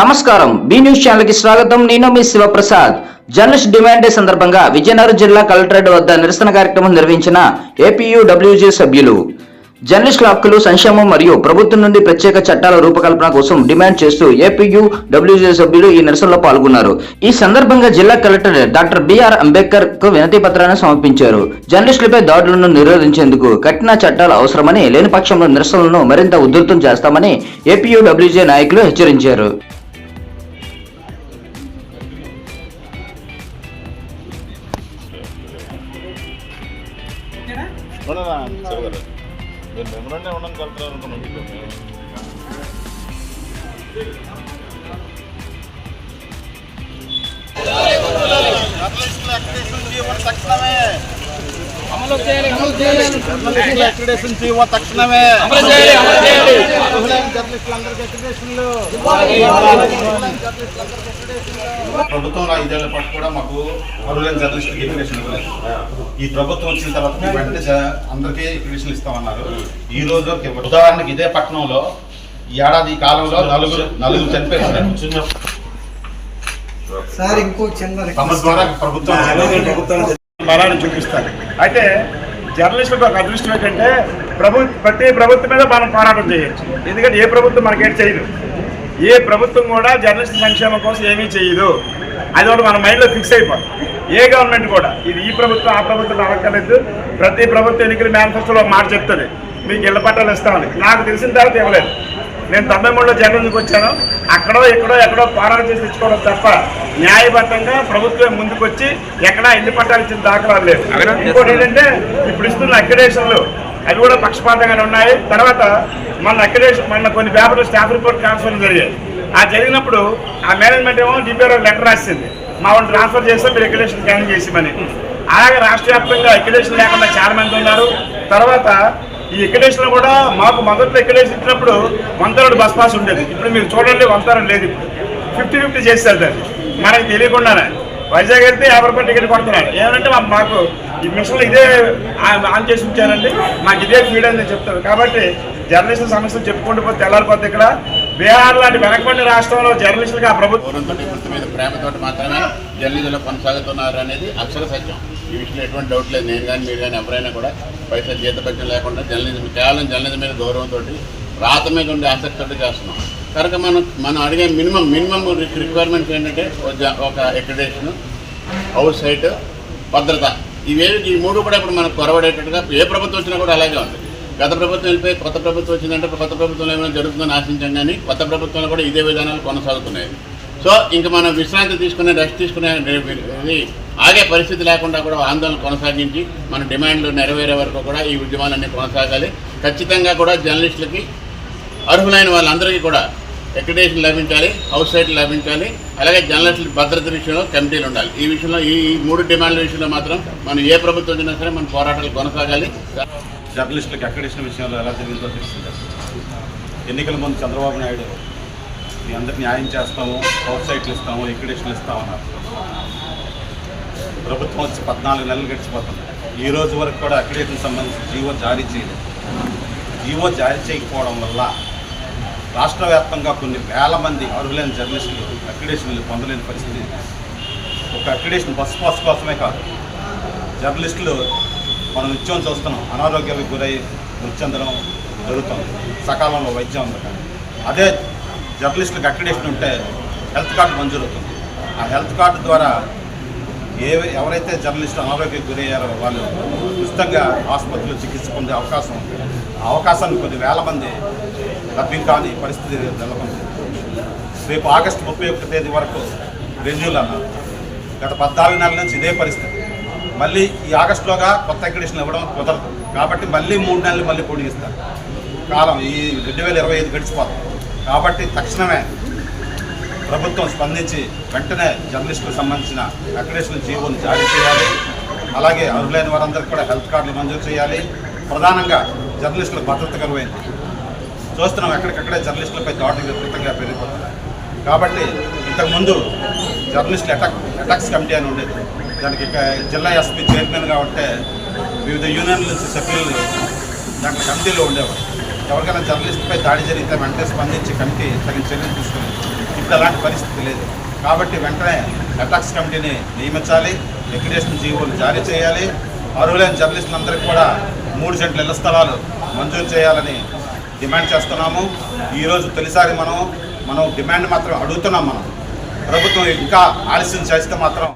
నమస్కారం. B news ఛానల్కి స్వాగతం. నేను మీ శివప్రసాద్. జర్నలిస్ట్ డిమాండ్ డే సందర్భంగా విజయనగరం జిల్లా కలెక్టరేట్ వద్ద నిరసన కార్యక్రమం నిర్వహించిన ఏపీయూడబ్ల్యూజీ సభ్యులు. జర్నలిస్టుల హక్కులు సంక్షేమం మరియు ప్రభుత్వం నుండి ప్రత్యేక చట్టాల రూపకల్పన కోసం డిమాండ్ చేస్తూ ఏపీయూ డబ్ల్యూజే సభ్యులు ఈ నిరసనలో పాల్గొన్నారు. ఈ సందర్భంగా జిల్లా కలెక్టర్ డాక్టర్ బిఆర్ అంబేద్కర్కు వినతి పత్రాన్ని సమర్పించారు. జర్నలిస్టులపై దాడులను నిరోధించేందుకు కఠిన చట్టాలు అవసరమని లేని పక్షంలో నిరసనలను మరింత ఉధృతం చేస్తామని ఏపీయూ డబ్ల్యూజే నాయకులు హెచ్చరించారు. ఉండనా మీరు మెమరాండే ఉండడం కలుగుతారు అనుకున్నాం అక్రిడేషన్ జీవో తక్షణమే ప్రభుత్వంలో ఐదేళ్ళ పాటు కూడా మాకు అరువులైన జర్నలిస్టులకు ఎడ్యుకేషన్ ఇవ్వలేదు. ఈ ప్రభుత్వం వచ్చిన తర్వాత వెంటనే అందరికీ ఎడ్యుకేషన్ ఇస్తామన్నారు. ఈ రోజు ఉదాహరణకి ఇదే పట్టణంలో ఈ ఏడాది కాలంలో నలుగురు నలుగురు చనిపోయారు సార్ ఇంకో చిన్న తమ రిక్వెస్ట్. ద్వారా ప్రభుత్వం బలాన్ని చూపిస్తారు. అయితే జర్నలిస్టులకు ఒక అదృష్టం ఏంటంటే ప్రభు ప్రతి ప్రభుత్వం మీద మనం పోరాటం చేయొచ్చు. ఎందుకంటే ఏ ప్రభుత్వం మనకేం చేయదు. ఏ ప్రభుత్వం కూడా జర్నలిస్ట్ సంక్షేమం కోసం ఏమీ చేయదు. అది ఒకటి మన మైండ్లో ఫిక్స్ అయిపోతుంది ఏ గవర్నమెంట్ కూడా ఇది ఈ ప్రభుత్వం ఆ ప్రభుత్వం అడగలేదు ప్రతి ప్రభుత్వం ఎన్నికల మేనిఫెస్టోలో మాట చెప్తుంది. మీకు ఇళ్ళ పట్టాలు ఇస్తామని. నాకు తెలిసిన తర్వాత ఇవ్వలేదు. నేను తొంభై మూడులో జర్నలిజంకి వచ్చాను. అక్కడో ఎక్కడో ఎక్కడో పోరాటం చేసి తెచ్చుకోవడం తప్ప న్యాయబద్ధంగా ప్రభుత్వం ముందుకు వచ్చి ఎక్కడా ఇల్లు పట్టాలు ఇచ్చిన దాఖలాలు లేవు. ఇంకోటి ఏంటంటే ఇప్పుడు ఇస్తున్న అక్రిడేషన్లు అవి కూడా పక్షపాతంగానే ఉన్నాయి. తర్వాత మన అక్రిడేషన్ మన కొన్ని పేపర్లు స్టాఫ్ రిపోర్ట్ ట్రాన్స్ఫర్ జరిగాయి. ఆ జరిగినప్పుడు ఆ మేనేజ్మెంట్ ఏమో డిపిఆర్ లెటర్ రాసింది. మా వాళ్ళు ట్రాన్స్ఫర్ చేస్తే మీరు అక్రిడేషన్ క్యాన్ చేసిమని అలాగే రాష్ట్ర వ్యాప్తంగా అక్రిడేషన్ లేకుండా చాలా మంది ఉన్నారు. తర్వాత ఈ ఎక్కడేషన్ కూడా మాకు మొదట్లో ఎక్కడేషన్ ఇచ్చినప్పుడు వంతరుడు బస్ పాస్ ఉండేది. ఇప్పుడు మీరు చూడండి వంతరం లేదు ఇప్పుడు. ఫిఫ్టీ ఫిఫ్టీ చేస్తారు దాన్ని. మనకి తెలియకుండానే. వైజాగ్ వెళ్తే యాభై రూపాయలు టికెట్ కొడుతున్నారు. ఏమంటే మా- మాకు ఈ మిషన్లు ఇదే ఆన్ చేసి ఉంచారండి. మాకు ఇదే ఫీడ్ అని చెప్తారు కాబట్టి జర్నలిస్ట్ సమస్యలు చెప్పుకుంటూ పోతే తెల్లారిపోతే ఇక్కడ. బీహార్ లాంటి వెనకబడిన రాష్ట్రంలో జర్నలిస్టులుగా ప్రభుత్వం వృత్తి మీద ప్రేమతో మాత్రమే జర్నలిజంలో కొనసాగుతున్నారు అనేది అక్షర సత్యం. ఈ విషయంలో ఎటువంటి డౌట్ లేదు. నేను కానీ మీరు కానీ ఎవరైనా కూడా పైసా జీతపక్షం లేకుండా జర్నలిజం కేవలం జర్నలిజం మీద గౌరవంతో రాత మీద ఉండే ఆసక్తితో చేస్తున్నాం. కనుక మనం మనం అడిగే మినిమం మినిమం రిక్వైర్మెంట్స్ ఏంటంటే ఒక జ- ఒక ఎక్రిడేషన్ హౌస్ సైట్ భద్రత. ఇవేవి ఈ మూడు కూడా ఇప్పుడు మనకు కొరవడేటట్టుగా ఏ ప్రభుత్వం వచ్చినా కూడా అలాగే ఉంది. గత ప్రభుత్వం వెళ్ళిపోయి కొత్త ప్రభుత్వం వచ్చిందంటే కొత్త ప్రభుత్వంలో ఏమైనా జరుగుతుందని ఆశించాం కానీ కొత్త ప్రభుత్వంలో కూడా ఇదే విధానాలు కొనసాగుతున్నాయి. సో ఇంకా మనం విశ్రాంతి తీసుకునే రెస్ట్ తీసుకునే ఇది ఆగే పరిస్థితి లేకుండా కూడా ఆందోళన కొనసాగించి మన డిమాండ్లు నెరవేరే వరకు కూడా ఈ ఉద్యమాలన్నీ కొనసాగాలి. ఖచ్చితంగా కూడా జర్నలిస్టులకి అర్హులైన వాళ్ళందరికీ కూడా ఎక్రిడేషన్ లభించాలి హౌస్ సైట్లు లభించాలి అలాగే జర్నలిస్టుల భద్రత విషయంలో కమిటీలు ఉండాలి. ఈ విషయంలో ఈ మూడు డిమాండ్ల విషయంలో మాత్రం మనం ఏ ప్రభుత్వం వచ్చినా సరే మన పోరాటాలు కొనసాగాలి. జర్నలిస్టులకు అక్రిడేషన్ విషయంలో ఎలా జరిగిందో తెలిసిందే ఎన్నికల ముందు చంద్రబాబు నాయుడు మీ అందరికి న్యాయం చేస్తాము అవుట్ సైట్లు ఇస్తాము ఎక్విడేషన్లు ఇస్తామన్నారు. ప్రభుత్వం వచ్చి పద్నాలుగు నెలలు గడిచిపోతుంది. ఈ రోజు వరకు కూడా అక్రిడేషన్ సంబంధించి జీవో జారీ చేయలేదు. జీవో జారీ చేయకపోవడం వల్ల రాష్ట్ర వ్యాప్తంగా కొన్ని వేల మంది అర్హులైన జర్నలిస్టులు అక్రిడేషన్లు పొందలేని పరిస్థితి. ఒక అక్రిడేషన్ బస్ పాస్ కోసమే కాదు జర్నలిస్టులు మనం నిత్యం చూస్తున్నాం అనారోగ్యాలకు గురై మృతి చెందడం జరుగుతుంది. సకాలంలో వైద్యం అందక అదే జర్నలిస్టులకు అక్రిడేషన్ ఉంటే హెల్త్ కార్డు మంజూరవుతుంది. ఆ హెల్త్ కార్డు ద్వారా ఏ ఎవరైతే జర్నలిస్టు అనారోగ్యం గురయ్యారో వాళ్ళు ఉచితంగా ఆసుపత్రిలో చికిత్స పొందే అవకాశం ఉంది. ఆ అవకాశాన్ని కొన్ని వేల మంది లభ్యం కాని పరిస్థితి నెలకొంది. రేపు ఆగస్టు ముప్పై ఒకటి తేదీ వరకు రెన్యూల్ అన్నారు. గత పద్నాలుగు నెలల నుంచి ఇదే పరిస్థితి. మళ్ళీ ఈ ఆగస్టులోగా కొత్త ఎక్రిడేషన్ ఇవ్వడం కుదరదు. కాబట్టి మళ్ళీ మూడు నెలలు మళ్ళీ పొడిగిస్తారు కాలం ఈ రెండు వేల ఇరవై ఐదు గడిచిపోతుంది కాబట్టి తక్షణమే ప్రభుత్వం స్పందించి వెంటనే జర్నలిస్టులకు సంబంధించిన అక్రిడేషన్ జీవోని జారీ చేయాలి. అలాగే అర్హులైన వారందరికీ కూడా హెల్త్ కార్డులు మంజూరు చేయాలి. ప్రధానంగా జర్నలిస్టులకు భద్రత కరువైంది. చూస్తున్నాం ఎక్కడికక్కడే జర్నలిస్టులపై దాడులు విపరీతంగా పెరిగిపోతున్నాయి. కాబట్టి ఇంతకుముందు జర్నలిస్టులు అటాక్ అటాక్స్ కమిటీ అని ఉండేది. దానికి జిల్లా ఎస్పీ చైర్మన్గా ఉంటే వివిధ యూనియన్ల నుంచి సభ్యులు దాంట్లో కమిటీలో ఉండేవారు. ఎవరికైనా జర్నలిస్ట్పై దాడి జరిగితే వెంటనే స్పందించి కమిటీ తగిన చర్యలు తీసుకుంది ఇప్పుడు అలాంటి పరిస్థితి లేదు. కాబట్టి వెంటనే అటాక్స్ కమిటీని నియమించాలి లిక్విడేషన్ జీవోలు జారీ చేయాలి. అర్హులైన జర్నలిస్టులందరికీ కూడా మూడు సెంట్ల ఇళ్ళ స్థలాలు మంజూరు చేయాలని డిమాండ్ చేస్తున్నాము. ఈరోజు తొలిసారి మనం మనం డిమాండ్ మాత్రం అడుగుతున్నాం మనం. ప్రభుత్వం ఇంకా ఆలస్యం చేస్తే మాత్రం